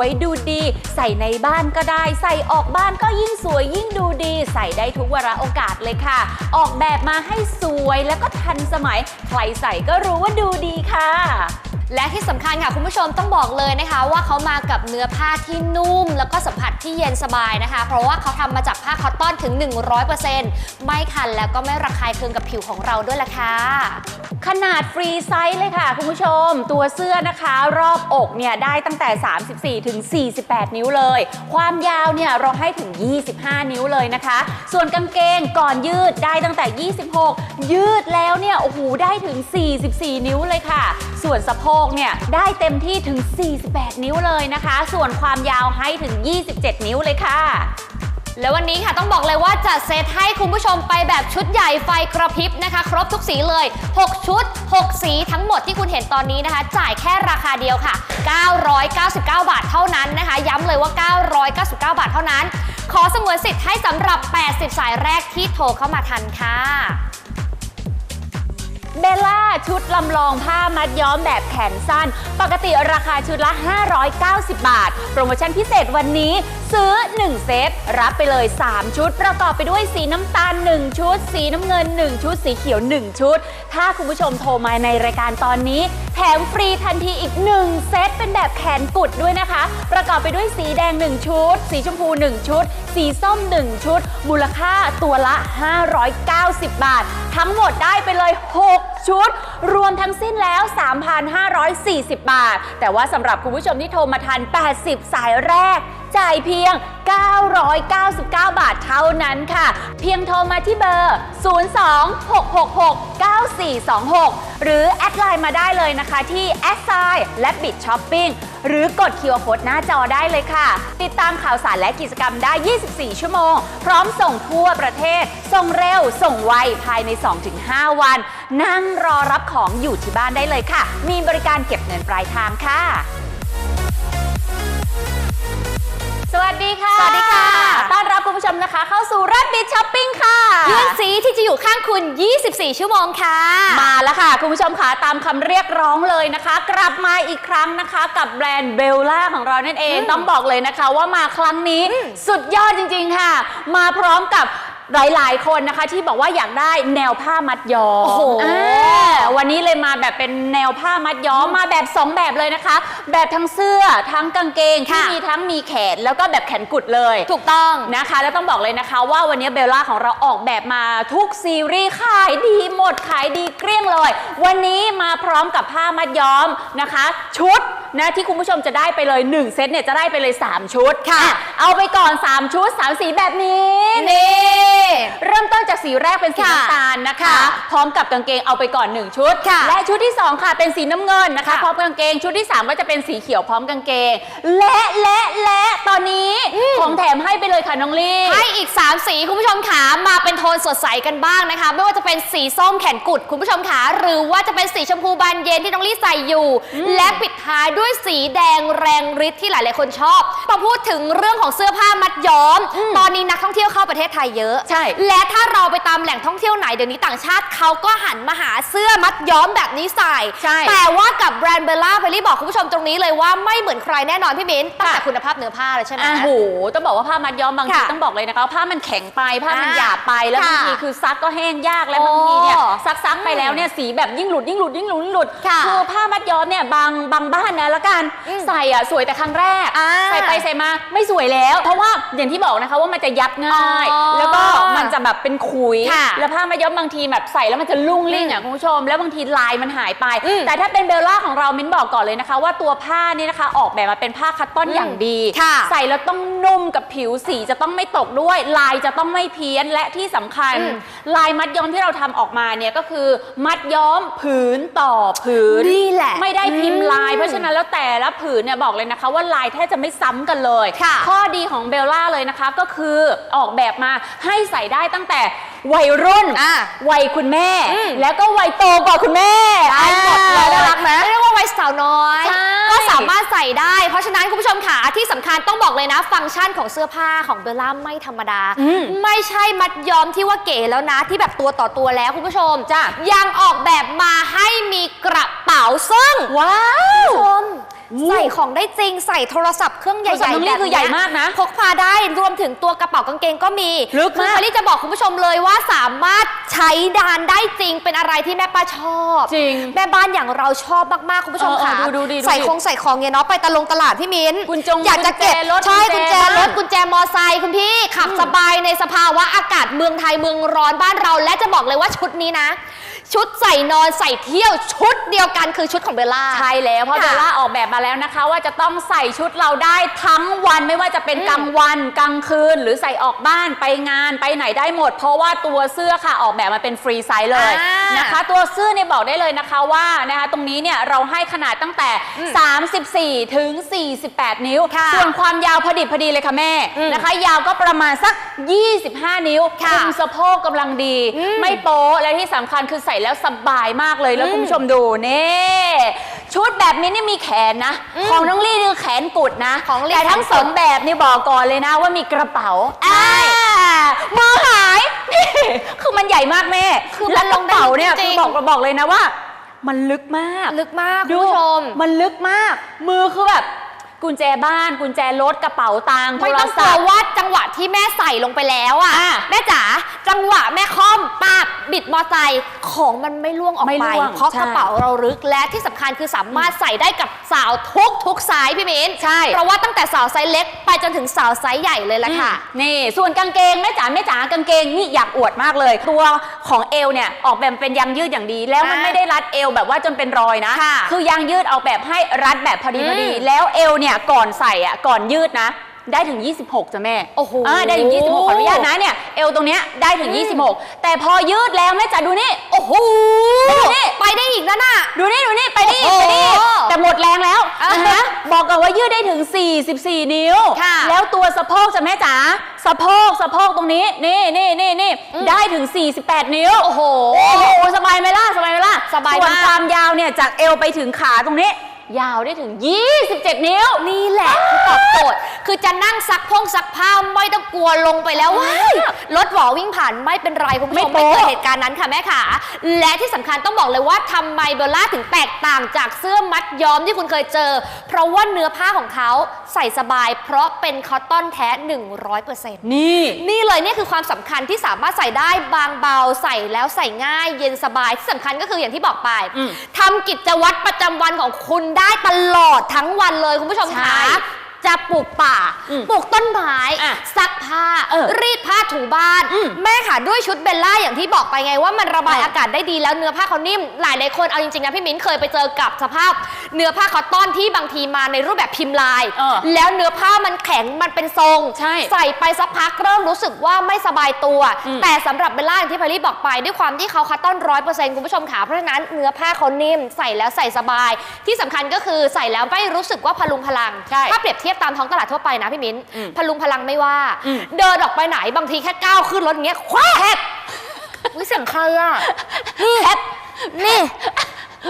วยดูดี ใส่ในบ้านก็ได้ ใส่ออกบ้านก็ยิ่งสวยยิ่งดูดี ใส่ได้ทุกวาระโอกาสเลยค่ะ ออกแบบมาให้สวยแล้วก็ทันสมัย ใครใส่ก็รู้ว่าดูดีค่ะ และที่สำคัญค่ะคุณผู้ชมต้องบอกเลยนะคะ ว่าเขามากับเนื้อผ้าที่นุ่ม แล้วก็สัมผัสที่เย็นสบายนะคะ เพราะว่าเขาทำมาจากผ้าคอตตอนถึง 100%ไม่คันแล้วก็ไม่ระคายเคืองกับผิวของเราด้วยล่ะค่ะขนาดฟรีไซส์เลยค่ะ คุณผู้ชม ตัวเสื้อนะคะ รอบอกเนี่ยได้ตั้งแต่ 34ถึง48 นิ้วเลย ความยาวเนี่ยเราให้ถึง 25 นิ้วเลยนะคะ ส่วนกางเกงก่อนยืดได้ตั้งแต่ 26 ยืดแล้วเนี่ยโอ้โหได้ถึง 44 นิ้วเลยค่ะ ส่วนสะโพกเนี่ยได้เต็มที่ถึง 48 นิ้วเลยนะคะ ส่วนความยาวให้ถึง 27 นิ้วเลยค่ะ แล้ววันนี้ค่ะต้องบอกเลยว่าจัดเซตให้คุณผู้ชมไปแบบชุดใหญ่ไฟกระพริบนะคะ ครบทุกสีเลย 6 ชุด 6 สีทั้งหมดที่คุณเห็นตอนนี้นะคะ จ่ายแค่ราคาเดียวค่ะ 999 บาทเท่านั้นนะคะ ย้ำเลยว่า 999 บาทเท่านั้น ขอสงวนสิทธิ์ให้สำหรับ 80 สายแรกที่โทรเข้ามาทันค่ะ เบลล่าชุดลำลองผ้ามัดย้อมแบบแขนสั้น ปกติราคาชุดละ 590 บาท โปรโมชั่นพิเศษวันนี้ ซื้อ 1 เซตรับไปเลย 3 ชุด ประกอบไปด้วยสีน้ำตาล 1 ชุด สีน้ำเงิน 1 ชุด สีเขียว 1 ชุด ถ้าคุณผู้ชมโทรมาในรายการตอนนี้ แถมฟรีทันทีอีก 1 เซตเป็นแบบแขนกุดด้วยนะคะ ประกอบไปด้วยสีแดง 1 ชุด สีชมพู 1 ชุด สีส้ม 1 ชุด มูลค่าตัวละ 590 บาท ทั้งหมดได้ไปเลย 6 ชุด รวมทั้งสิ้นแล้ว 3,540 บาท แต่ว่าสำหรับคุณผู้ชมที่โทรมาทัน 80 สายแรก จ่ายเพียง 999 บาทเท่านั้นค่ะ เพียงโทรมาที่เบอร์ 02-666-9426 หรือแอดไลน์มาได้เลยนะคะที่แอดไซน์และบิดช้อปปิ้งหรือกดคิวโคดหน้าจอได้เลยค่ะ ติดตามข่าวสารและกิจกรรมได้ 24 ชั่วโมง พร้อมส่งทั่วประเทศ ส่งเร็ว ส่งไว ภายใน 2-5 วัน นั่งรอรับของอยู่ที่บ้านได้เลยค่ะ มีบริการเก็บเงินปลายทางค่ะ สวัสดีค่ะ สวัสดีค่ะ ต้อนรับคุณผู้ชมนะคะ เข้าสู่รับบิดช้อปปิ้งค่ะเพื่อนสีที่จะอยู่ข้างคุณ 24 ชั่วโมงค่ะ มาแล้วค่ะ คุณผู้ชมค่ะตามคำเรียกร้องเลยนะคะ กลับมาอีกครั้งนะคะ กับแบรนด์เบลล่าของเรานั่นเองอืมต้องบอกเลยนะคะว่ามาครั้งนี้อืมสุดยอดจริง ๆ ค่ะ มาพร้อมกับ หลายๆ คนนะคะที่บอกว่าอยากได้แนวผ้ามัดย้อมโอ้โหาวันนี้เลยมาแบบเป็นแนวผ้ามัดย้อมมาแบบ2แบบเลยนะคะ แบบทั้งเสื้อทั้งกางเกงที่ค่ะ มีทั้งมีแขนแล้วก็แบบแขนกุดเลย ถูกต้อง นะคะแล้วต้องบอกเลยนะคะว่าวันนี้เบลล่าของเราออกแบบมาทุกซีรีส์ขายดีหมดขายดีเกลี้ยงเลย วันนี้มาพร้อมกับผ้ามัดย้อมนะคะ ชุดนะที่คุณผู้ชมจะได้ไปเลย 1 เซตเนี่ยจะได้ไปเลย 3 ชุดค่ะอ่เอาไปก่อน 3 ชุด 3 สีแบบนี้นี่เริ่มต้นจากสีแรกเป็นสีค่ะน้ำตาลนะคะค่ะพร้อมกับกางเกงเอาไปก่อน 1 ชุดค่ะและชุดที่ 2 ค่ะเป็นสีน้ำเงินนะคะค่ะพร้อมกางเกง ชุดที่ 3 ก็จะเป็นสีเขียวพร้อมกางเกง และและและตอนนี้ของแถมให้ไปเลยค่ะน้องลี่ให้อีก 3 สีคุณผู้ชมขามาเป็นโทนสดใสกันบ้างนะคะ ไม่ว่าจะเป็นสีส้มแขนกุดคุณผู้ชมขาหรือว่าจะเป็นสีชมพูบานเย็นที่น้องลี่ใส่อยู่ และปิดท้ายด้วยสีแดงแรงฤทธิ์ที่หลาย ๆ คนชอบพอพูดถึงเรื่องของเสื้อผ้ามัดย้อม ตอนนี้นักท่องเที่ยวเข้าประเทศไทยเยอะใช่ และถ้าเราไปตามแหล่งท่องเที่ยวไหนเดี๋ยวนี้ต่างชาติเขาก็หันมาหาเสื้อมัดย้อมแบบนี้ใส่ ใช่แต่ว่ากับแบรนด์เบลล่าเบลลี่บอกคุณผู้ชมตรงนี้เลยว่าไม่เหมือนใครแน่นอนพี่มิ้นตั้งแต่ค่ะ คุณภาพเนื้อผ้าเลยใช่ไหมอะโห ต้องบอกว่าผ้ามัดย้อมบางทีค่ะต้องบอกเลยนะคะว่าผ้ามันแข็งไป ผ้ามันอ่าหยาบไป แล้วค่ะบางทีคือซักก็แห้งยาก และโอ้บางทีเนี่ยซักซักๆไปแล้วเนี่ยสีแบบยิ่งหลุดยิ่งหลุดยิ่งหลุดยิ่งหลุดค่ะอผ้ามัดย้อมเนี่ยบางบางบ้านนะละกัน อืมใส่อะสวยแต่ครั้งแรก อ่าใส่ไปใส่มาไม่สวยแล้ว เพราะว่าอย่างที่บอกนะคะว่ามันจะยับง่าย อ๋อแล้วก็มันจะแบบเป็นขุยค่ะแล้วผ้ามัดย้อมบางทีแบบใส่แล้วมันจะลุ่งลิ่งอะคุณผู้ชม แล้วบางทีลายมันหายไปอืมแต่ถ้าเป็นเบลล่าของเรามิ้นบอกก่อนเลยนะคะ ว่าตัวผ้านี่นะคะ ออกแบบมาเป็นผ้าคัตตอนอืมอย่างดีค่ะใส่แล้วต้องนุ่มกับผิวสีจะต้องไม่ตกด้วย ลายจะต้องไม่เพี้ยนและที่สำคัญอืมลายมัดย้อมที่เราทำออกมาเนี่ยก็คือ มัดย้อมผืนต่อผืนนี่แหละ ไม่ได้พิมพ์ลายอืมเพราะฉะนั้นแล้วแต่ละผืนเนี่ยบอกเลยนะคะ ว่าลายแทบจะไม่ซ้ำกันเลยค่ะข้อดีของเบลล่าเลยนะคะก็คือออกแบบมาให้ใส่ได้ตั้งแต่วัยรุ่นอะวัยคุณแม่ อืม แล้วก็วัยโตกว่าคุณแม่ได้หมดเลยน่ารักไหม เรียกว่าวัยสาวน้อย ใช่ ก็สามารถใส่ได้ เพราะฉะนั้นคุณผู้ชมค่ะที่สำคัญต้องบอกเลยนะ ฟังก์ชันของเสื้อผ้าของเบลล่าไม่ธรรมดา อืม ไม่ใช่มัดย้อมที่ว่าเก๋แล้วนะ ที่แบบตัวต่อตัวแล้วคุณผู้ชม จ้ะยังออกแบบมาให้มีกระเป๋าซึ่งว้าวชม ใส่ของได้จริงใส่โทรศัพท์เครื่องใหโทรศัพญ่ท์ๆนี่แบบคือใหญ่มากนะพกพาได้รวมถึงตัวกระเป๋ากางเกงก็มีลึกคือมากพอลี่จะบอกคุณผู้ชมเลยว่าสามารถใช้ดานได้จริง เป็นอะไรที่แม่ป้าชอบจริงแม่บ้านอย่างเราชอบมากๆคุณผู้ชมเออค่ะเออดูดูดิดูดิใส่ของใส่ของเนี่ยเนาะไปตะลงตลาดพี่มิ้นกุญจงอยากจะเก็บกุญแจรถใช่กุกุญญแจแจรบ้าถนกุญแจมอไซค์คุณพี่ขับสบายในสภาวะอากาศเมืองไทยเมืองร้อนบ้านเรา และจะบอกเลยว่าชุดนี้นะ ชุดใส่นอนใส่เที่ยวชุดเดียวกันคือชุดของเบลล่า ใช่แล้วเพราะค่ะเบลล่าออกแบบมาแล้วนะคะ ว่าจะต้องใส่ชุดเราได้ทั้งวันไม่ว่าจะเป็นอืมกลางวันกลางคืน หรือใส่ออกบ้านไปงานไปไหนได้หมด เพราะว่าตัวเสื้อค่ะออกแบบมาเป็นฟรีไซส์เลยอ่านนะคะ ตัวเสื้อเนี่ยบอกได้เลยนะคะว่านะคะตรงนี้เนี่ยเราให้ขนาดตั้งแต่ อืม34 ถึง 48 นิ้ว ค่ะส่วนความยาวพอดิบพอดีเลยค่ะแม่อืมนะคะ ยาวก็ประมาณสัก 25 นิ้วค่ะคุมสะโพกกำลังดี อืม ไม่โป๊ะและที่สำคัญคือใส่แล้วสบายมากเลยแล้วอืมคุณผู้ชมดูนี่ชุดแบบนี้นี่มีแขนนะอืมของน้องลี่นี่แขนกุดนะของลี่แต่ทั้งแขนกุดสองแบบนี่บอกก่อนเลยนะว่ามีกระเป๋าใช่อ่ามือหายนี่คือมันใหญ่มากแม่คือมันแล้วกระเป๋าเนี่ยจริคืงอบอกบอกเลยนะว่า มันลึกมาก ลึกมากคุณดูผู้ชม มันลึกมาก มือคือแบบ กุญแจบ้าน กุญแจรถกระเป๋าตังค์โทไม่รต้องกศัลัวพท์ ว่าจังหวะที่แม่ใส่ลงไปแล้วอะ อะแม่จ๋าจังหวะแม่คอมปากบิดมอไซค์ของมันไม่ล่วงออกไม่ไปร่วงเพราะใช่ กระเป๋าเราลึกและที่สำคัญคือสามารถใส่ได้กับสาวทุกทุกไซส์พี่มิ้นใช่เพราะว่าตั้งแต่สาวไซส์เล็กไปจนถึงสาวไซส์ใหญ่เลยละค่ะ อืมนี่ ส่วนกางเกงแม่จ๋าแม่จ๋ากางเกงนี่อยากอวดมากเลย ตัวของเอวเนี่ยออกแบบเป็นยางยืดอย่างดี แล้วมันอ่าไม่ได้รัดเอวแบบว่าจนเป็นรอยนะค่ะอยางยืดออกแบบให้รัดแบบพอดีพอดี อืม แล้วเอวเนี่ยก่อนใส่อะก่อนยืดนะ ได้ถึง 26จ้ะแม่โอ้โหาได้ถึง 26 ขออนุญาตนะเนี่ยเอวตรงเนี้ยได้ถึงอืม26 แต่พอยืดแล้วแม่จ๋าดูนี่โอ้โหดูนี่ไปได้อีกนะน่ะ ดูนี่ดูนี่ไปนี่โอ้โหไปนี่แต่หมดแรงแล้วอ่าฮะนะคะบอกกันว่ายืดได้ถึง 44 นิ้ว ค่ะแล้วตัวสะโพกจะแม่จ๋าสะโพกสะโพกตรงนี้นี่นี่นี่นี่อืม ได้ถึง 48 นิ้ว โอ้โห โอ้โหสบายไหมล่ะสบายไหมล่ะสบายส่วนมากความยาวเนี่ยจากเอวไปถึงขาตรงนี้ ยาวได้ถึง 27 นิ้ว นี่แหละคือตอบโจทย์ คือจะนั่งซักพงซักผ้าไม่ต้องกลัวลงไปแล้วว้ายรถหวอวิ่งผ่านไม่เป็นไรคุณผู้ชไม่มโป๊ะไม่เกิดเหตุการณ์นั้นค่ะแม่ขาและที่สำคัญต้องบอกเลยว่าทำไมเบลล่าถึงแตกต่างจากเสื้อมัดย้อมที่คุณเคยเจอ เพราะว่าเนื้อผ้าของเขาใส่สบาย เพราะเป็นคอตตอนแท้ 100%นี่ นี่เลยนี่คือความสำคัญที่สามารถใส่ได้บางเบาใส่แล้วใส่ง่ายเย็นสบายที่สำคัญก็คืออย่างที่บอกไปอืมทำกิจวัตรประจำวันของคุณไได้ตลอดทั้งวันเลยคุณผู้ชมค่ะ จะปลูกป่า อืมปลูกต้นไม้อะซักผ้า เออรีดผ้าถูบ้าน อืมแม่ค่ะด้วยชุดเบลล่าอย่างที่บอกไปไงว่ามันระบายเออออากาศได้ดีแล้วเนื้อผ้าเขานิ่ม หลายหลายๆคนเอาจริงๆนะพี่มิ้นเคยไปเจอกับสภาพ เนื้อผ้าคอตตอนที่บางทีมาในรูปแบบพิมพ์ลาย เออแล้วเนื้อผ้ามันแข็งมันเป็นทรง ใช่ใส่ไปสักพักเริ่มรู้สึกว่าไม่สบายตัว อืม แต่สำหรับเบลล่าอย่างที่พารีบอกไปด้วยความที่เขาคัตตอนร้อยเปอร์เซ็นต์คุณผู้ชมขาเพราะฉะนั้นเนื้อผ้าเขานิ่มใส่แล้วใส่สบาย ที่สำคัญก็คือใส่แล้วไม่รู้สึกว่าพลุงพลังใช่ ถ้าเปรียบเทียบตามท้องตลาดทั่วไปนะพี่มิ้นอืมพลุงพลังไม่ว่าอืมเดินออกไปไหนบางทีแค่ก้าวขึ้นรถอย่างเงี้ยคว้าแฮกวิเสียงใครอะ นี่นี่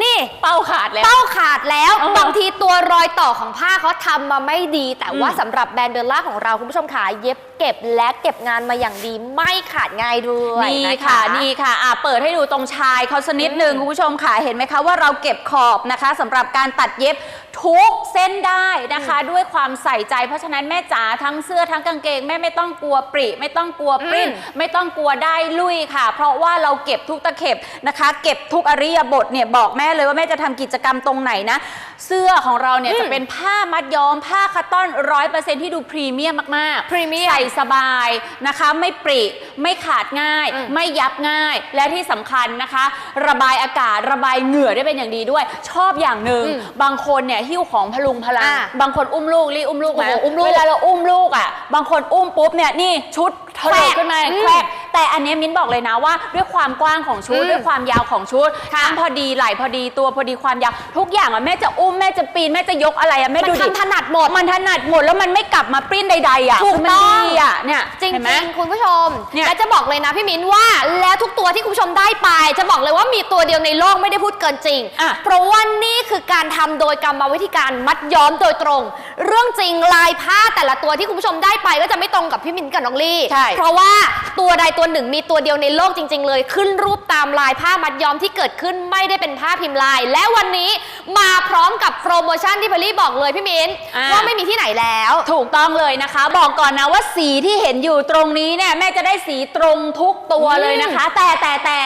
นี่ เป้าขาดแล้ว เป้าขาดแล้วเออบางทีตัวรอยต่อของผ้าเขาทำมาไม่ดี แต่ว่าอืมสำหรับแบรนด์เบลล่าของเราคุณผู้ชมขาเย็บเก็บและเก็บงานมาอย่างดีไม่ขาดง่ายด้วยนี่นะค่ะคะนี่ค่ะอะ เปิดให้ดูตรงชายเขาสักนิดหนึ่งอืมคุณผู้ชมค่ะเห็นไหมคะว่าเราเก็บขอบนะคะสำหรับการตัดเย็บ ทุกเส้นได้นะคะ ด้วยความใส่ใจ เพราะฉะนั้นแม่จ๋าทั้งเสื้อทั้งกางเกงแม่ไม่ต้องกลัวปริไม่ต้องกลัวปริ้นอืมไม่ต้องกลัวได้ลุยค่ะ เพราะว่าเราเก็บทุกตะเข็บนะคะ เก็บทุกอริยบทเนี่ยบอกแม่เลยว่าแม่จะทำกิจกรรมตรงไหนนะ เสื้อของเราเนี่ยอืมจะเป็นผ้ามัดย้อมผ้าคัตตอนร้อยเปอร์เซ็นที่ดูพรีเมียมมากๆพรีเมียมใส่สบายนะคะ ไม่ปริไม่ขาดง่ายอืมไม่ยับง่าย และที่สำคัญนะคะ ระบายอากาศระบายเหงื่อได้เป็นอย่างดีด้วย ชอบอย่างหนึ่งอืมบางคนเนี่ยหิ้วของพลุงพลัง อะบางคนอุ้มลูกรีอุ้มลูกไหมโอ้โหอุ้มลูก เวลาเราอุ้มลูกอะ บางคนอุ้มปุ๊บเนี่ยนี่ชุดถลกขึ้นมาอืมแครกแต่อันเนี้ยมิ้นบอกเลยนะว่า ด้วยความกว้างของชุดอืมด้วยความยาวของชุดค่ะทั้งพอดีไหล่พอดีตัวพอดีความยาว ทุกอย่างอะแม่จะอุ้มแม่จะปีนแม่จะยกอะไรอะแม่มันดูดิทำถนัดหมดมันถนัดหมดแล้วมันไม่กลับมาปริ้นใดๆอะถูกคือมันต้องดีอะเนี่ยจริงเห็นไหมๆคุณผู้ชมเนี่ยและจะบอกเลยนะพี่มิ้นว่าแล้วทุกตัวที่คุณผู้ชมได้ไป จะบอกเลยว่ามีตัวเดียวในโลกไม่ได้พูดเกินจริงอะเพราะว่านี่คือการทำโดยกรรมวิธีการมัดย้อมโดยตรง เรื่องจริงลายผ้าแต่ละตัวที่คุณผู้ชมได้ไปก็จะไม่ตรงกับพี่มิ้นกับน้องลี่ใช่เพราะว่าตัวใดตัวหนึ่งมีตัวเดียวในโลกจริง ๆ เลย ขึ้นรูปตามลายผ้ามัดย้อมที่เกิดขึ้นไม่ได้เป็นผ้าพิมพ์ลาย และวันนี้มาพร้อมกับโปรโมชั่นที่เพลลี่บอกเลยพี่มิ้นอะว่าไม่มีที่ไหนแล้ว ถูกต้องเลยนะคะ บอกก่อนนะว่าสีที่เห็นอยู่ตรงนี้เนี่ยแม่จะได้สีตรงทุกตัวเลยนะคะ แต่แต่แต่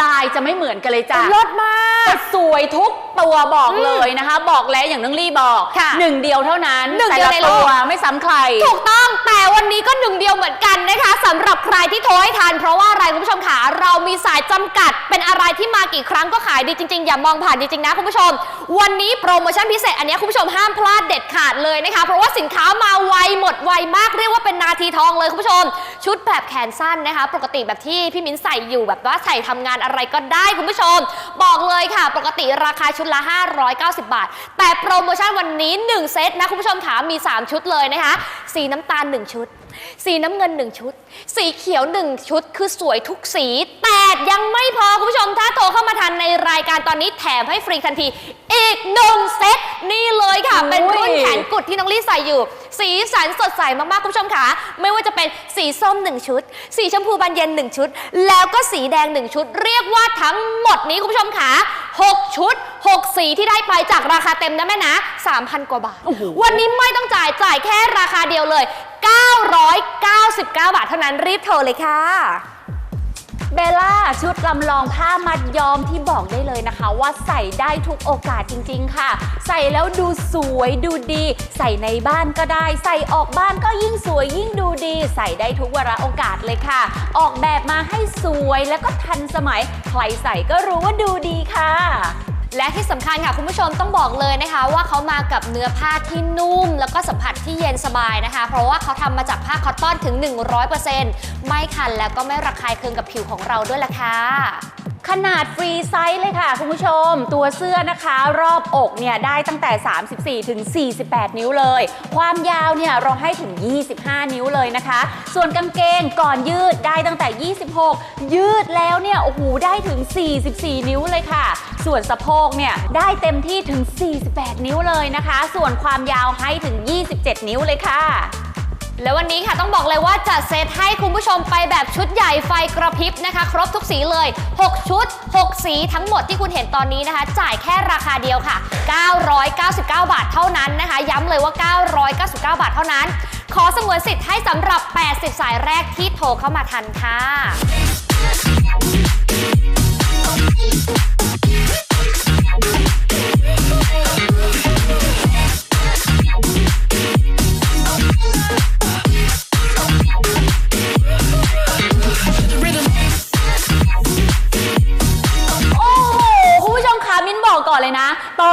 ลายจะไม่เหมือนกันเลยจ้ะลดมากแต่สวยทุกตัวบอกเลยนะคะ บอกแล้วอย่างน้องลี่บอกค่ะหนึ่งเดียวเท่านั้นหนึ่งเดียวในแต่ละโลกตัวไม่ซ้ำใคร ถูกต้องแต่วันนี้ก็หนึ่งเดียวเหมือนกันนะคะสำหรับใครที่โทรให้ทัน เพราะว่าอะไรคุณผู้ชมขาเรามีสายจำกัด เป็นอะไรที่มากี่ครั้งก็ขายดีจริงๆ อย่ามองผ่านจริงๆนะคุณผู้ชม วันนี้โปรโมชั่นพิเศษอันนี้คุณผู้ชมห้ามพลาดเด็ดขาดเลยนะคะ เพราะว่าสินค้ามาไวหมดไวมากเรียกว่าเป็นนาทีทองเลยคุณผู้ชม ชุดแบบแขนสั้นนะคะ ปกติแบบที่พี่มิ้นใส่อยู่แบบว่าใส่ทำงานอะไรก็ได้คุณผู้ชม บอกเลยค่ะ ปกติราคาชุดละ 590 บาท แต่โปรโมชั่นวันนี้ 1 เซตนะคุณผู้ชมขามี 3 ชุดเลยนะคะสีน้ำตาล 1 ชุด สีน้ำเงิน 1 ชุด สีเขียว 1 ชุด คือสวยทุกสี แต่ยังไม่พอ คุณผู้ชม ถ้าโทรเข้ามาทันในรายการตอนนี้แถมให้ฟรีทันที อีกหนึ่งเซตนี่เลยค่ะ เป็นรุ่ นแขนกุดที่น้องลี่ใส่อยู่ สีสันสดใสมากๆคุณผู้ชมค่ะไม่ว่าจะเป็นสีส้ม 1 ชุด สีชมพูบานเย็น 1 ชุด แล้วก็สีแดง 1 ชุด เรียกว่าทั้งหมดนี้คุณผู้ชมค่ะ6 ชุด 6 สีที่ได้ไปจากราคาเต็มนะแม่นะ 3,000 กว่าบาทโอ้โหวันนี้ไม่ต้องจ่ายจ่ายแค่ราคาเดียวเลย 999 บาทเท่านั้นรีบโทรเลยค่ะ เบลล่าชุดลำลองผ้ามัดย้อมที่บอกได้เลยนะคะ ว่าใส่ได้ทุกโอกาสจริง ๆ ค่ะ ใส่แล้วดูสวยดูดี ใส่ในบ้านก็ได้ ใส่ออกบ้านก็ยิ่งสวยยิ่งดูดี ใส่ได้ทุกวาระโอกาสเลยค่ะ ออกแบบมาให้สวยแล้วก็ทันสมัย ใครใส่ก็รู้ว่าดูดีค่ะ และที่สำคัญค่ะคุณผู้ชมต้องบอกเลยนะคะ ว่าเขามากับเนื้อผ้าที่นุ่ม แล้วก็สัมผัสที่เย็นสบายนะคะ เพราะว่าเขาทำมาจากผ้าคอตตอนถึง 100%ไม่คันแล้วก็ไม่ระคายเคืองกับผิวของเราด้วยล่ะค่ะ ขนาดฟรีไซส์เลยค่ะคุณผู้ชม ตัวเสื้อนะคะ รอบอกเนี่ยได้ตั้งแต่ 34 ถึง 48 นิ้วเลย ความยาวเนี่ยเราให้ถึง 25 นิ้วเลยนะคะ ส่วนกางเกงก่อนยืดได้ตั้งแต่ 26 ยืดแล้วเนี่ยโอ้โหได้ถึง 44 นิ้วเลยค่ะ ส่วนสะโพกเนี่ยได้เต็มที่ถึง 48 นิ้วเลยนะคะ ส่วนความยาวให้ถึง 27 นิ้วเลยค่ะ แล้ววันนี้ค่ะต้องบอกเลยว่าจัดเซตให้คุณผู้ชมไปแบบชุดใหญ่ไฟกระพริบนะคะ ครบทุกสีเลย 6 ชุด 6 สีทั้งหมดที่คุณเห็นตอนนี้นะคะ จ่ายแค่ราคาเดียวค่ะ 999 บาทเท่านั้นนะคะ ย้ำเลยว่า 999 บาทเท่านั้น ขอสงวนสิทธิ์ให้สำหรับ 80 สายแรกที่โทรเข้ามาทันค่ะ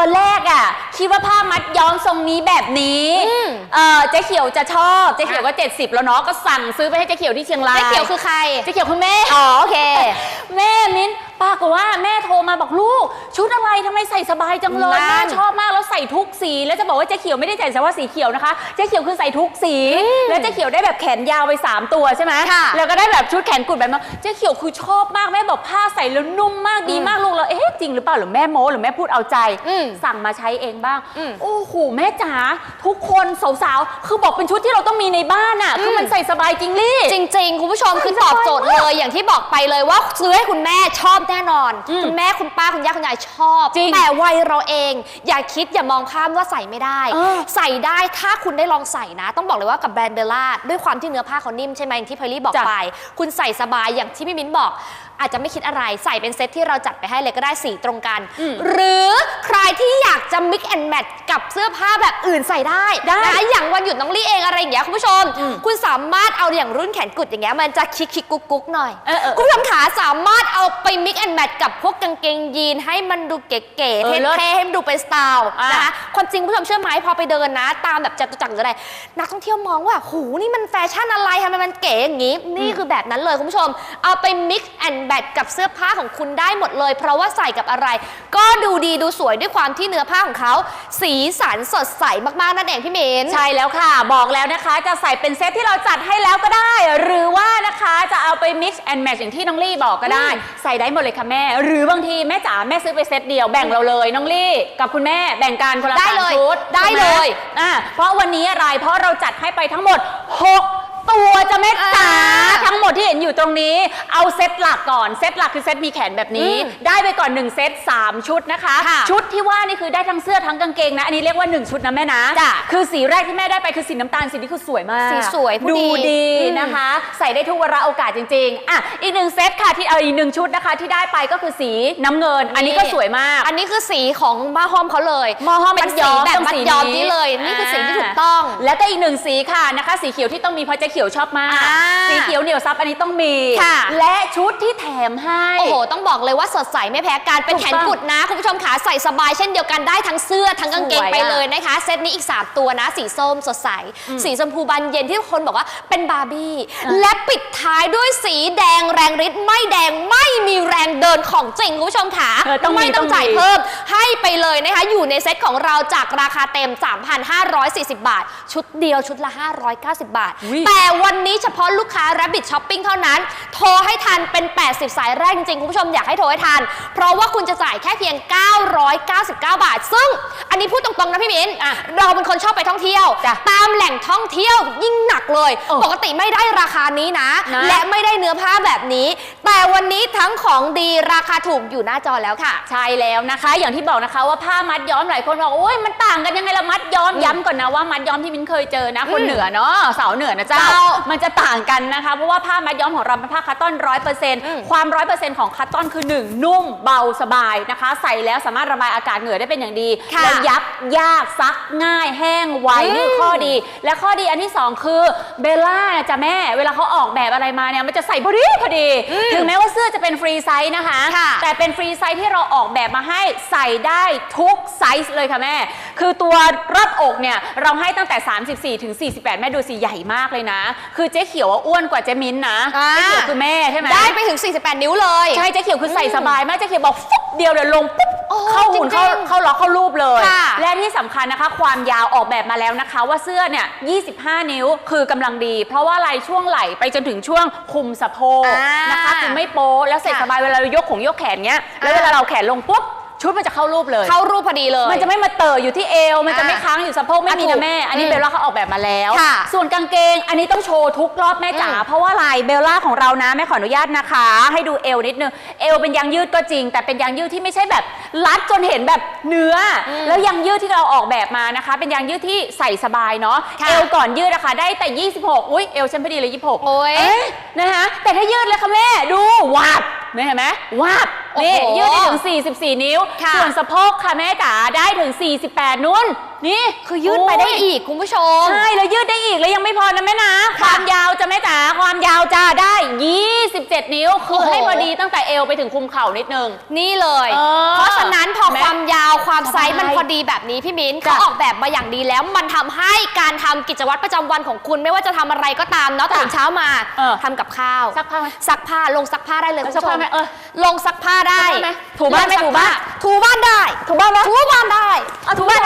อนแรกอะ่ะคิดว่าผ้ามัดย้อมทรงนี้แบบนี้อืม เออเจ๊เขียวจะชอบเจ๊เขียวก็ 70 แล้วเนาะก็สั่งซื้อไปให้เจ๊เขียวที่เชียงรายเจ๊เขียวคือใคร เจ๊เขียวคือแม่ อ๋อโอเค แม่มิ้นปรากฏว่าแม่โทรมาบอกลูก ชุดอะไรทำไมใส่สบายจังเลยนั่แม่น ชอบมากแล้วใส่ทุกสี แล้วจะบอกว่าเจ๊เขียวไม่ได้ใส่เฉพาะสีเขียวนะคะเจ๊เขียวคือใส่ทุกสี แล้วเจ๊เขียวได้แบบแขนยาวไปสามตัวใช่ไหมค่ะแล้วก็ได้แบบชุดแขนกุดแบบนั้นเจ๊เขียวคือชอบมากแม่บอกผ้าใส่แล้วนุ่มมากดีมากลูกแล้วเอ๊ะจริงหรือเปล่าหรือแม่โม้หรือแม่พูดเอาใจ อืม สั่งมาใช้เองบ้าง อืมโอ้โห แม่จ๋าทุกคนสาวๆ คือบอกเป็นชุดที่เราต้องมีในบ้านอะ คือมันใส่สบายจริงลี่ จริง ๆ คุณผู้ชมคือตอบโจทย์เลย อย่างที่บอกไปเลยว่าซื้อให้คุณแม่ชอบแน่นอนอืมคุณแม่คุณป้าคุณย่าคุณยายชอบ จริงแต่วัยเราเอง อย่าคิดอย่ามองข้ามว่าใส่ไม่ได้ เออใส่ได้ถ้าคุณได้ลองใส่นะ ต้องบอกเลยว่ากับแบรนด์เบลล่าด้วยความที่เนื้อผ้าเขานิ่มใช่ไหมอย่างที่เพลลี่บอกจ้ะ ไป คุณใส่สบายอย่างที่พี่มิ้นบอก อาจจะไม่คิดอะไรใส่เป็นเซตที่เราจัดไปให้เลยก็ได้สีตรงกันอืมหรือใครที่อยากจะ mix and match กับเสื้อผ้าแบบอื่นใส่ได้ได้ นะคะอย่างวันหยุดน้องลี่เองอะไรอย่างเงี้ยคุณผู้ชมอืมคุณสามารถเอาอย่างรุ่นแขนกุดอย่างเงี้ยมันจะคิกคิกกุ๊กกุ๊กหน่อย เออเออ คุณผู้ชมขาสามารถเอาไป mix and match กับพวกกางเกงยีนให้มันดูเก๋ๆเอเท่อเลิศๆให้มันดูเป็นสไตล์อะ นะคะความจริงคุณผู้ชมเชื่อไหมพอไปเดินนะ ตามแบบจตุจักรหรืออะไรนักท่องเที่ยวมองว่าหูนี่มันแฟชั่นอะไรทำไมมันเก๋อย่างนี้ นี่คือแบบนั้นเลยคุณผู้ชมเอาไป mix and match กับเสื้อผ้าของคุณได้หมดเลย เพราะว่าใส่กับอะไร ก็ดูดีดูสวยด้วยความที่เนื้อผ้าของเขา สีสันสดใสมากๆนั่นเองพี่เมนใช่แล้วค่ะ บอกแล้วนะคะ จะใส่เป็นเซตที่เราจัดให้แล้วก็ได้ หรือว่านะคะจะเอาไป mix and match อย่างที่น้องลี่บอกก็ได้อืมใส่ได้หมดเลยค่ะแม่ หรือบางทีแม่จ๋าแม่ซื้อไปเซตเดียวแบ่งเราเลยน้องลี่ กับคุณแม่แบ่งกันคนละได้สามเลยชุดได้ถูกหมเลยอ่าเพราะวันนี้อะไรเพราะเราจัดให้ไปทั้งหมด 6 ตัวจะแม่จ๋าอ่าทั้งหมดที่เห็นอยู่ตรงนี้ เอาเซตหลักก่อนเซตหลักคือเซตมีแขนแบบนี้อืมได้ไปก่อน 1 เซต3 ชุดนะคะค่ะชุดที่ว่านี่คือได้ทั้งเสื้อทั้งกางเกงนะอันนี้เรียกว่า 1 ชุดนะแม่นะจ้ะคือสีแรกที่แม่ได้ไปคือสีน้ำตาลสีนี้คือสวยมากสีสวยผู้ดูดีดีอืมนะคะ ใส่ได้ทุกวาระโอกาสจริงๆอะอีกหนึ่งเซตค่ะที่เอาอีกหนึ่งชุดนะคะ ที่ได้ไปก็คือสีน้ำเงิน อันนี้ก็สวยมาก อันนี้คือสีของมาฮอมเขาเลยมอห้อมเป็นมัดย้สีอมแบบต้องมัดสีย้อมนี่เลยนี่คือสีที่ถูกต้อง แล้วก็อีกหนึ่งสีค่ะนะคะ สีเขียวที่ต้องมีเพราะเจ๊เขียวชอบมาก อ่าสีเขียวเหนียวซับอันนี้ต้องมี ค่ะ และชุดที่แถมให้ โอ้โห ต้องบอกเลยว่าสดใสไม่แพ้กัน เป็นถูกแขต้องนกุดนะ คุณผู้ชมขาใส่สบายเช่นเดียวกันได้ทั้งเสื้อทั้งกางเกงสวยอะไปเลยนะคะ เซตนี้อีก 3 ตัวนะ สีส้มสดใส สีชมพูบานเย็นที่ทุกคนบอกว่าเป็นบาร์บี้ อะ และปิดท้ายด้วยสีแดงแรงฤทธิ์ไม่แดงไม่มีแรงเดินของจริงคุณผู้ชมขาเออต้องมีไม่ต้องต้องมี จ่ายเพิ่ม ให้ไปเลยนะคะ อยู่ในเซตของเราจากราคาเต็ม 3,540 บาท ชุดเดียวชุดละ 590 บาท อุ๊ย แต่วันนี้เฉพาะลูกค้า Rabbit Shopping เท่านั้น โทรให้ทันเป็น 80 สายแรกจริงๆ คุณผู้ชมอยากให้โทรให้ทัน เพราะว่าคุณจะจ่ายแค่เพียง 999 บาท ซึ่งอันนี้พูดตรงๆนะพี่มิ้นอะเราเป็นคนชอบไปท่องเที่ยวจ้ะตามแหล่งท่องเที่ยวยิ่งหนักเลยเออปกติไม่ได้ราคานี้นะนะ และไม่ได้เนื้อผ้าแบบนี้ แต่วันนี้ทั้งของดีราคาถูกอยู่หน้าจอแล้วค่ะ ใช่แล้วนะคะ อย่างที่บอกนะคะว่าผ้ามัดย้อมหลายคนบอกโอ้ยมันต่างกันยังไงละมัดย้อมย้ำก่อนนะว่ามัดย้อมที่มิ้นเคยเจอนะ คนอืมเหนือเนาะสาวเหนือนะเจ้าเจ้ามันจะต่างกันนะคะ เพราะว่าผ้ามัดย้อมของเราเป็นผ้าคัตตอนร้อยเปอร์เซ็นต์อืมความร้อยเปอร์เซ็นต์ของคัตตอนคือหนึ่งนุ่มเบาสบายนะคะ ใส่แล้วสามารถระบายอากาศเหงื่อได้เป็นอย่างดีค่ะแล้วยับยากซักง่ายแห้งไวอืมนี่คือข้อดี และข้อดีอันที่สองคือเบลล่าจ้ะแม่เวลาเขาออกแบบอะไรมาเนี่ยมันจะใส่พอดีพอดีอืมถึงแม้ว่าเสื้อจะเป็นฟรีไซส์นะคะค่ะแต่เป็นฟรีไซส์ที่เราออกแบบมาให้ใส่ได้ทุกไซส์เลยค่ะแม่ คือตัวรอบอกเนี่ยเราให้ตั้งแต่ 34ถึง48 แม่ดูสิใหญ่มากเลยนะคือเจ๊เขียวอะอ้วนกว่าเจ๊มิ้นท์นะอ่า เจ๊เขียวคือแม่ใช่ไหมได้ไปถึง 48 นิ้วเลย ใช่เจ๊เขียวคือใส่สบายมากเจ๊เขียวบอกฟุ๊บเดียวเดี๋ยวลงปุ๊บโอ้เข้าหุ่นจริเข้างเข้าล็อกเข้ารูปเลย ค่ะและที่สำคัญนะคะ ความยาวออกแบบมาแล้วนะคะ ว่าเสื้อเนี่ย25 นิ้วคือกำลังดี เพราะว่าอะไรช่วงไหล่ไปจนถึงช่วงคุมสะโพกอ่านนะคะคือไม่โป๊แล้วใส่ค่ะสบายเวลาเรายกของยกแขนเงี้ยแล้วอ่า เวลาเราแขนลงปุ๊บ ชุดมันจะเข้ารูปเลย เข้ารูปพอดีเลย มันจะไม่มาเตออยู่ที่เอว มันจะอ่าไม่ค้างอยู่สะโพกไม่มีอะถูนะกแม่ อันนี้อืมเบลล่าเขาออกแบบมาแล้วค่ะส่วนกางเกงอันนี้ต้องโชว์ทุกรอบแม่จ๋าอืมเพราะว่าลายเบลล่าของเรานะแม่ขออนุญาตนะคะ ให้ดูเอวนิดนึง เอวเป็นยางยืดก็จริง แต่เป็นยางยืดที่ไม่ใช่แบบรัดจนเห็นแบบเนื้ออมแล้วยางยืดที่เราออกแบบมานะคะ เป็นยางยืดที่ใส่สบายเนาะค่ะเอวก่อนยืดนะคะได้แต่ 26 อุ้ยเอวฉันพอดีเลย 26โอ้ยเอ๊ะนะคะแต่ถ้ายืดเลยค่ะแม่ดูวา บไม่เห็นไหมวาบนี่โอ้โหยืดได้ถึง 44 นิ้วค่ะส่วนสะโพกค่ะแม่จ๋าได้ถึง 48 นุ่น นี่คือยืดไปได้อีกคุณผู้ชม ใช่แล้วยืดได้อีกแล้วยังไม่พอนะแม่นะ ความยาวจะแม่จ๋าความยาวจะได้ 27 นิ้ว คือโอ้โหให้พอดีตั้งแต่เอวไปถึงคุมเข่านิดนึง นี่เลยเออเพราะฉะนั้นพอแม่ความยาวความไซส์สบายมันพอดีแบบนี้พี่มิ้นจ้ะเขาออกแบบมาอย่างดีแล้วมันทำให้การทำกิจวัตรประจำวันของคุณไม่ว่าจะทำอะไรก็ตามเนาะจ้ะตื่นเช้ามาเออทำกับข้าวซักผ้าไหมซักผ้าลงซักผ้าได้เลยแล้วคุณผู้ชซักผ้ามไหมเออลงซักผ้าได้ซักผ้าไหมถูบ้านไหมลงซักถูบ้านผ้ถูบ้านได้ ถูบ้านไหมถูบ้านได้เอาถูบ้าน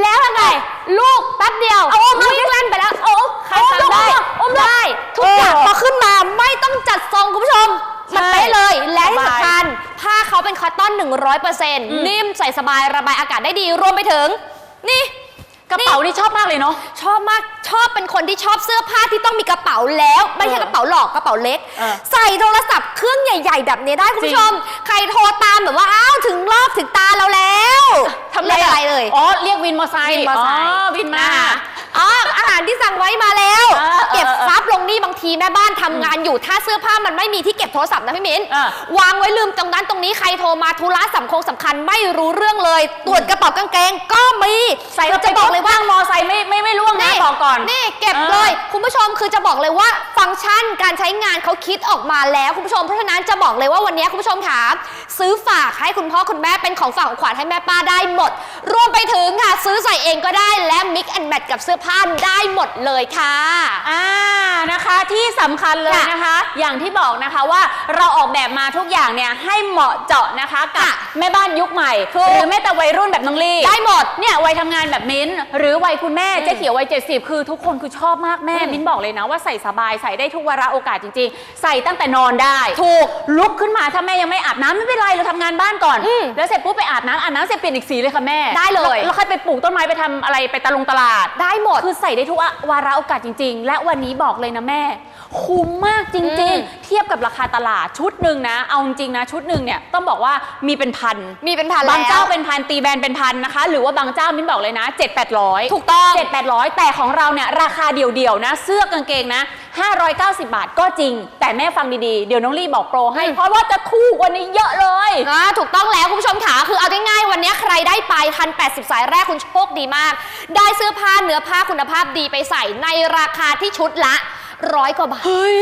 แล้วยังไง ลูกแป๊บเดียวเอาอุ้มวิ่งเล่นไปแล้วเอาอุ้มใครทำได้ อุ้มลูกได้ทุกอย่างเออพอขึ้นมาไม่ต้องจัดทรงคุณผู้ชมใช่มันเป๊ะเลย และที่สบายสำคัญผ้าเขาเป็นคอตตอน 100%นิ่มใส่สบายระบายอากาศได้ดี รวมไปถึง นี่ กระเป๋านี่ชอบมากเลยเนาะ ชอบมากชอบเป็นคนที่ชอบเสื้อผ้าที่ต้องมีกระเป๋าแล้ว ไม่ใช่เออกระเป๋าหลอกกระเป๋าเล็ก เออใส่โทรศัพท์เครื่องใหญ่ ๆ แบบนี้ได้คุณจริงผู้ชม ใครโทรตามแบบว่าอ้าวถึงรอบถึงตาเราแล้วทำเรียกอะไรเลย อ๋อ เรียกวินมอไซค์วินมอไซค์อ๋อวินมา นะคะอ๋ออาหารที่สั่งไว้มาแล้วเออเออเก็บอ ซับลงนี่บางทีแม่บ้านทำงานอยู่ถ้าเสื้อผ้ามันไม่มีที่เก็บโทรศัพท์นะพี่มิ้นอะวางไว้ลืมตรงนั้นตรงนี้ใครโทรมาธุระสำคงสำคัญไม่รู้เรื่องเลยตรวจกระเป๋ากางเกงก็มีใส่คือจะบอกเลยว่างมอไซค์ไม่ไม่ไม่ล่วงนะบอกก่อนนี่เก็บเออเลย คุณผู้ชมคือจะบอกเลยว่าฟังก์ชันการใช้งานเขาคิดออกมาแล้วคุณผู้ชมเพราะฉะนั้นจะบอกเลยว่าวันนี้คุณผู้ชมค่ะซื้อฝากให้คุณพ่อคุณแม่เป็นของฝากของขวัญให้แม่ป้าได้หมด รวมไปถึงค่ะซื้อใส่เองก็ได้และ mix and match กับเสื้อผ้าได้หมดเลยค่ะอ่านะคะที่สำคัญเลยค่ะนะคะ อย่างที่บอกนะคะว่าเราออกแบบมาทุกอย่างเนี่ยให้เหมาะเจาะนะคะกับค่ะแม่บ้านยุคใหม่ถูกหรือแม่แต่วัยรุ่นแบบน้องลี่ได้หมดเนี่ยวัยทำงานแบบมิ้นท์หรือวัยคุณแม่อืมเจ๊เขียววัย70คือทุกคนคือชอบมากแม่อืมมิ้นท์บอกเลยนะว่าใส่สบายใส่ได้ทุกวาระโอกาสจริงๆ ใส่ตั้งแต่นอนได้ ถูกลุกขึ้นมาถ้าแม่ยังไม่อาบน้ำไม่เป็นไรเราทำงานบ้านก่อนอืมแล้วเสร็จปุ๊บไปอาบน้ำอาบน้ำเสร็จเปลี่ยนอีกสีเลยค่ะแม่ได้เลยแวแล้วค่อยไปปลูกต้นไม้ไปทำอะไรไปตะลงตลาด ได้หมดคือใส่ได้ทุกวาระโอกาสจริง ๆ และวันนี้บอกเลยนะแม่ คุ้มมากจอืริงมๆเทียบกับราคาตลาดชุดหนึ่งนะ เอาจริงๆนะชุดหนึ่งเนี่ยต้องบอกว่ามีเป็นพันมีเป็นพันบางแล้วเจ้าเป็นพันตีแบรนด์เป็นพันนะคะ หรือว่าบางเจ้ามิ้นบอกเลยนะ 7 8 0 0 ถูกต้อง 7 8 0 0 แต่ของเราเนี่ยราคาเดี่ยวๆนะ เสื้อกางเกงนะ 590 บาทก็จริง แต่แม่ฟังดีๆ เดี๋ยวน้องลี่บอกโปรให้อืมเพราะว่าจะถูกกว่านี้เยอะเลย อ่าถูกต้องแล้วคุณผู้ชมขาคือเอาง่ายๆวันนี้ใครได้ไปพันแปสายแรกคุณโชคดีมาก ได้เสื้อผ้าเนื้อผ้าคุณภาพดีไปใส่ในราคาที่ชุดละ ร้อยกว่าบาทเฮ้ย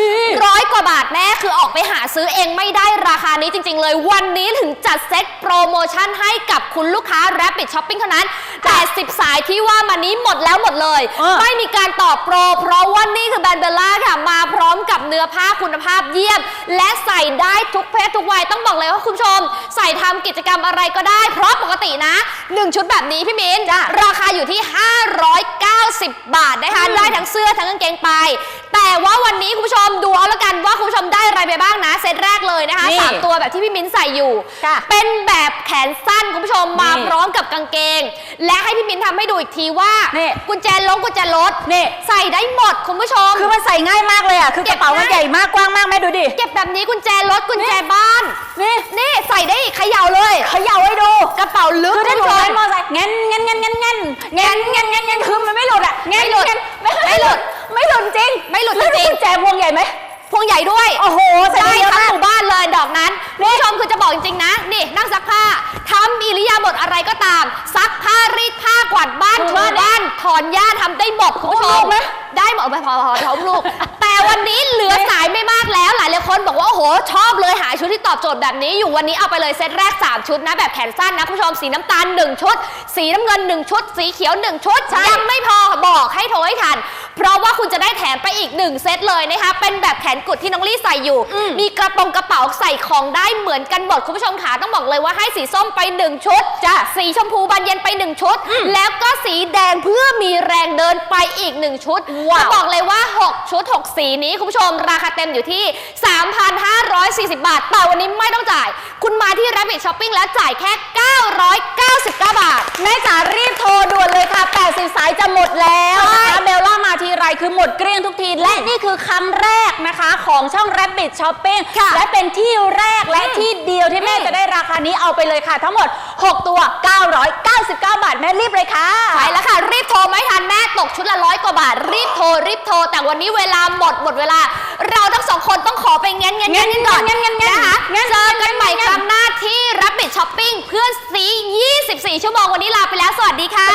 ร้อยกว่าบาทแม่คือออกไปหาซื้อเองไม่ได้ราคานี้จริง ๆ เลย วันนี้ถึงจัดเซ็ตโปรโมชั่นให้กับคุณลูกค้า Rapid Shopping เท่านั้น แต่10สายที่ว่ามานี้หมดแล้วหมดเลยเออไม่มีการตอบโปร เพราะว่านี่คือแบรนด์เบลล่าค่ะ มาพร้อมกับเนื้อผ้าคุณภาพเยี่ยม และใส่ได้ทุกเพศทุกวัยต้องบอกเลยว่าคุณผู้ชม ใส่ทำกิจกรรมอะไรก็ได้ เพราะปกตินะ 1 ชุดแบบนี้พี่มิ้นราคาอยู่ที่ 590 บาทนะคะได้ทั้งเสื้อทั้งกางเกงไป แต่ว่าวันนี้คุณผู้ชมดูเอาละกันว่าคุณผู้ชมได้อะไรไปบ้างนะ เซตแรกเลยนะคะนี่สามตัวแบบที่พี่มิ้นใส่อยู่ ค่ะเป็นแบบแขนสั้นคุณผู้ชมมานี่พร้อมกับกางเกง และให้พี่มิ้นทำให้ดูอีกทีว่านี่ กุญแจลงกุญแจรถนี่ ใส่ได้หมดคุณผู้ชม คือมันใส่ง่ายมากเลยอะ คือกระเป๋ามันเก็บง่าย ใหญ่มากกว้างมากแม่ดูดิ เก็บแบบนี้กุญแจรถกุญแจบ้าน นี่นี่ใส่ได้อีกเขย่าเลย เขย่าให้ดู กระเป๋าลึกคือถ้าอยู่คุณผู้ชในมอไซค์งั้นงั้นงั้นงั้นงั้นงั้นงั้นงั้นงั้นคือมันไม่หลุดอะงั้นไม่หลุดงั้นไม่หลุด ไม่หลุดจริงไม่หลุดแล้วจริงกุญแจพวงใหญ่ไหมพวงใหญ่ด้วย โอ้โหใส่ได้ได้เยอะทั้งมากหมู่บ้านเลยดอกนั้นคุณผู้ชมคือจะบอกจริงๆนะ นี่นั่งซักผ้าทำอิริยาบถอะไรก็ตาม ซักผ้ารีดผ้ากวาดบ้านถูถูบ้านบ้านถอนหญ้าทำได้หมดคุณผู้ชอุ้มลูมก ไหมได้หมดไปพอพอท้องลูก แต่วันนี้เหลือสายไม่มากแล้วหลายหลายๆคนบอกว่า โอ้โห ชอบเลยหาชุดที่ตอบโจทย์แบบนี้อยู่วันนี้เอาไปเลยเซตแรก 3 ชุดนะ แบบแขนสั้นนะ คุณผู้ชมสีน้ำตาล 1 ชุด สีน้ำเงิน 1 ชุด สีเขียว 1 ชุดใช่ยังไม่พอบอกให้โทรให้ทัน เพราะว่าคุณจะได้แถมไปอีก 1 เซตเลยนะคะ เป็นแบบแขนกุดที่น้องลี่ใส่อยู่อืมมีกระโปรงกระเป๋าใส่ของได้เหมือนกันหมดคุณผู้ชมขาต้องบอกเลยว่าให้สีส้มไป 1 ชุดจ้ะสีชมพูบานเย็นไป 1 ชุดอืมแล้วก็สีแดงเพื่อมีแรงเดินไปอีก 1 ชุดว้าวจะบอกเลยว่า 6 ชุด 6 สีนี้คุณผู้ชมราคาเต็มอยู่ที่ 3,540 บาท แต่วันนี้ไม่ต้องจ่าย คุณมาที่ Rabbit Shopping แล้วจ่ายแค่ 999 บาท แม่จ๋ารีบโทรด่วนเลยค่ะ80สายจะหมดแล้วนะใช่คะเบลล่ามาทีไรคือหมดเกลี้ยงทุกที และนี่คือครั้งแรกนะคะของช่อง Rabbit Shopping ค่ะและเป็นที่แรกและที่เดียวที่แม่อืมจะได้ราคานี้เอาไปเลยค่ะ ทั้งหมด 6 ตัว 999 บาท แม่รีบเลยค่ะไปแล้วค่ะ รีบโทรไม่ทันแม่ตกชุดละร้อยกว่าบาทรีบโทรรีบโทร แต่วันนี้เวลาหมดหมดเวลา เราทั้งสองคนต้องขอไปเงี้ยเงี้ยเงี้ยกันก่อนเงี้ยเงี้ยเงี้ยนะคะเงี้ยเจอกันใหม่เงี้ยครั้งหน้าที่ Rabbit Shopping เพื่อนซี24 ชั่วโมงวันนี้ลาไปแล้ว สวัสดีค่ะ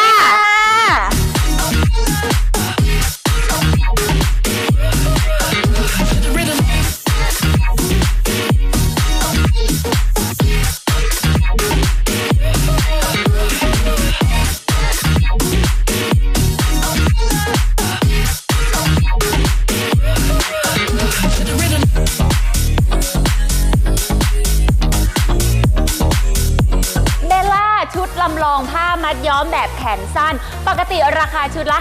สั้น ปกติราคาชุดละ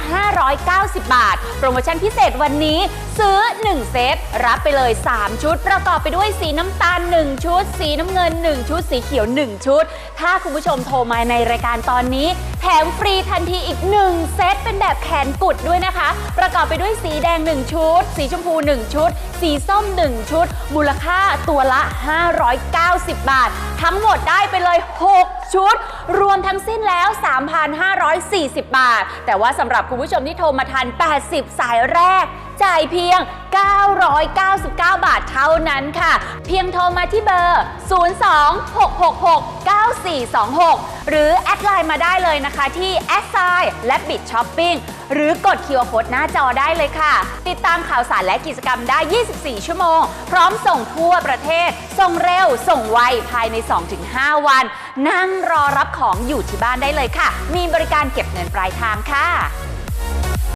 590 บาท โปรโมชั่นพิเศษวันนี้ ซื้อ 1 เซตรับไปเลย 3 ชุด ประกอบไปด้วยสีน้ำตาล 1 ชุด สีน้ำเงิน 1 ชุด สีเขียว 1 ชุด ถ้าคุณผู้ชมโทรมาในรายการตอนนี้ แถมฟรีทันทีอีก 1 เซตเป็นแบบแขนกุดด้วยนะคะ ประกอบไปด้วยสีแดง 1 ชุด สีชมพู 1 ชุด สีส้ม 1 ชุด มูลค่าตัวละ 590 บาท ทั้งหมดได้ไปเลย 6 ชุด รวมทั้งสิ้นแล้ว 3,540 บาท แต่ว่าสำหรับคุณผู้ชมที่โทรมาทัน 80 สายแรก จ่ายเพียง 999 บาทเท่านั้นค่ะ เพียงโทรมาที่เบอร์ 026669426 หรือแอดไลน์มาได้เลยนะคะที่แอดไซและบิ t ช้อปปิ้งหรือกดคิวโคดหน้าจอได้เลยค่ะ ติดตามข่าวสารและกิจกรรมได้ 24 ชั่วโมง พร้อมส่งทั่วประเทศ ส่งเร็ว ส่งไว ภายใน 2-5 วัน นั่งรอรับของอยู่ที่บ้านได้เลยค่ะ มีบริการเก็บเงินปลายทางค่ะ